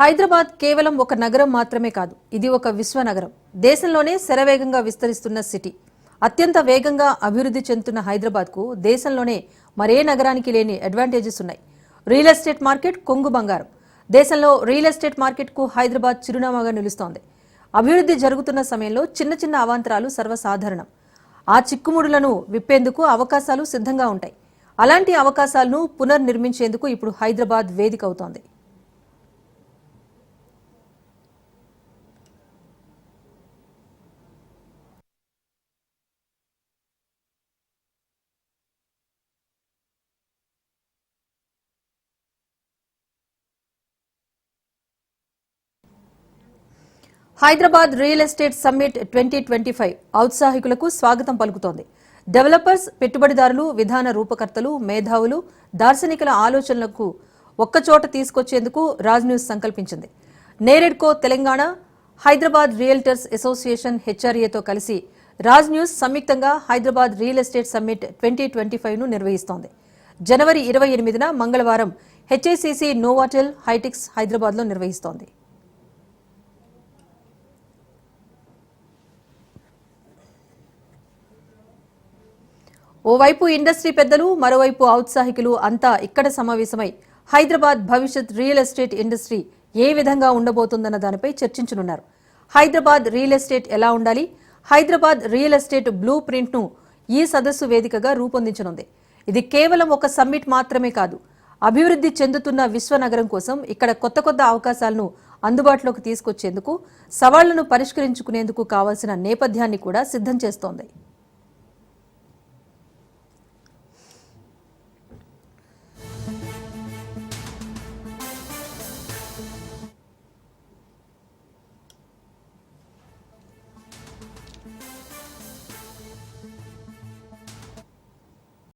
హైదరాబాద్ కేవలం ఒక నగరం మాత్రమే కాదు ఇది ఒక విశ్వనగరం. దేశంలోనే శరవేగంగా విస్తరిస్తున్న సిటీ. అత్యంత వేగంగా అభివృద్ధి చెందుతున్న హైదరాబాద్కు దేశంలోనే మరే నగరానికి లేని అడ్వాంటేజెస్ ఉన్నాయి. రియల్ ఎస్టేట్ మార్కెట్ కొంగు బంగారం. దేశంలో రియల్ ఎస్టేట్ మార్కెట్కు హైదరాబాద్ చిరునామాగా నిలుస్తోంది. అభివృద్ధి జరుగుతున్న సమయంలో చిన్న చిన్న అవాంతరాలు సర్వసాధారణం. ఆ చిక్కుముడులను విప్పేందుకు అవకాశాలు సిద్ధంగా ఉంటాయి. అలాంటి అవకాశాలను పునర్నిర్మించేందుకు ఇప్పుడు హైదరాబాద్ వేదిక అవుతోంది. Hyderabad real estate summit twenty twenty five ఔత్సాహికులకు స్వాగతం పలుకుతోంది. డెవలపర్స్ పెట్టుబడిదారులు విధాన రూపకర్తలు మేధావులు దార్శనికుల ఆలోచనలకు ఒక్కచోట తీసుకొచ్చేందుకు Raj news సంకల్పించింది. NAREDCO Telangana Hyderabad realtors association హెచ్ఆర్ఏతో కలిసి రాజ్ న్యూస్ సంయుక్తంగా Hyderabad real estate summit twenty twenty ఫైవ్ను నిర్వహిస్తోంది. జనవరి ఇరవై ఎనిమిదిన మంగళవారం హెచ్ఐసిసి నోవాటెల్ హైటెక్స్ హైదరాబాద్లో నిర్వహిస్తోంది. ఓవైపు ఇండస్ట్రీ పెద్దలు మరోవైపు ఔత్సాహికులు అంతా ఇక్కడ సమావేశమై హైదరాబాద్ భవిష్యత్ రియల్ ఎస్టేట్ ఇండస్ట్రీ ఏ విధంగా ఉండబోతుందన్న దానిపై చర్చించనున్నారు. హైదరాబాద్ రియల్ ఎస్టేట్ ఎలా ఉండాలి? హైదరాబాద్ రియల్ ఎస్టేట్ బ్లూ ప్రింట్ను ఈ సదస్సు వేదికగా రూపొందించనుంది. ఇది కేవలం ఒక సమ్మిట్ మాత్రమే కాదు అభివృద్ధి చెందుతున్న విశ్వనగరం కోసం ఇక్కడ కొత్త కొత్త అవకాశాలను అందుబాటులోకి తీసుకొచ్చేందుకు సవాళ్ళను పరిష్కరించుకునేందుకు కావాల్సిన నేపథ్యాన్ని కూడా సిద్ధం చేస్తోంది.